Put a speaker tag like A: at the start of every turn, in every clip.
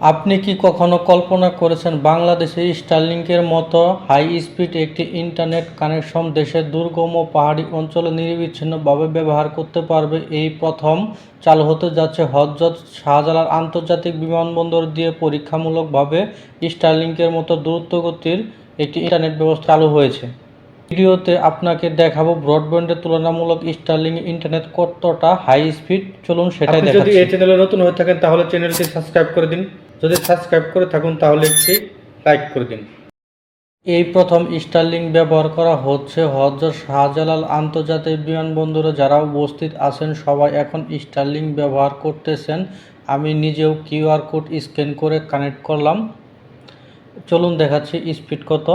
A: আপনি কি কখনো কল্পনা করেছেন বাংলাদেশে স্টারলিংকের মতো হাই স্পিড একটি ইন্টারনেট কানেকশন দেশের দুর্গম ও পাহাড়ি অঞ্চলে নিরবিচ্ছিন্নভাবে ব্যবহার করতে পারবে? এই প্রথম চালু হতে যাচ্ছে হজরত শাহজালাল আন্তর্জাতিক বিমানবন্দর দিয়ে পরীক্ষামূলকভাবে স্টারলিংকের মতো দ্রুতগতির একটি ইন্টারনেট ব্যবস্থা চালু হয়েছে। ভিডিওতে আপনাকে দেখাবো ব্রডব্যান্ডের তুলনামূলক স্টারলিং ইন্টারনেট কতটা হাই স্পিড চলুন সেটাই
B: যদি এই চ্যানেলে নতুন হয়ে থাকেন তাহলে চ্যানেলটি সাবস্ক্রাইব করে দিন। যদি সাবস্ক্রাইব করে থাকুন, তাহলে একটি লাইক করে দিন।
A: এই প্রথম স্টারলিং ব্যবহার করা হচ্ছে হজরত শাহজালাল আন্তর্জাতিক বিমানবন্দরে। যারা উপস্থিত আছেন, সবাই এখন স্টারলিং ব্যবহার করতেছেন। আমি নিজেও কিউআর কোড স্ক্যান করে কানেক্ট করলাম। চলুন দেখাচ্ছি স্পিড কত।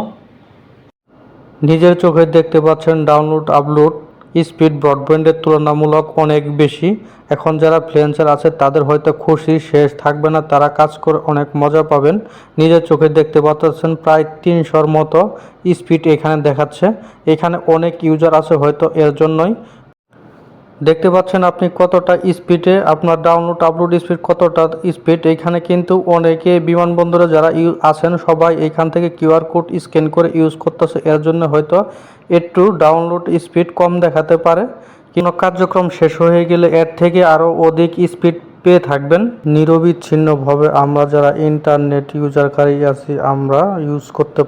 A: নিজের চোখে দেখতে পাচ্ছেন ডাউনলোড আপলোড স্পিড ব্রডব্যান্ডের তুলনামূলক অনেক বেশি। এখন যারা ফ্রিল্যান্সার আছে, তাদের হয়তো খুশি, শেষ থাকবে না, তারা কাজ করে অনেক মজা পাবেন। নিজের চোখে দেখতে পাচ্ছেন প্রায় তিনশোর মতো স্পিড এখানে দেখাচ্ছে। এখানে অনেক ইউজার আছে হয়তো এর জন্যই। দেখতে পাচ্ছেন আপনি কতটা স্পিডে আপনার ডাউনলোড আপলোড স্পিড কতটা স্পিড এখানে কিন্তু অনেকে বিমানবন্দরে যারা ইউ আছেন, সবাই এখান থেকে কিউআর কোড স্ক্যান করে ইউজ করতেছে। এর জন্য হয়তো একটু ডাউনলোড স্পিড কম দেখাতে পারে। কোনো কার্যক্রম শেষ হয়ে গেলে এর থেকে আরও অধিক স্পিড পেয়ে থাকবেন। নিরবিচ্ছিন্নভাবে আমরা যারা ইন্টারনেট ইউজারকারী আছি, আমরা ইউজ করতে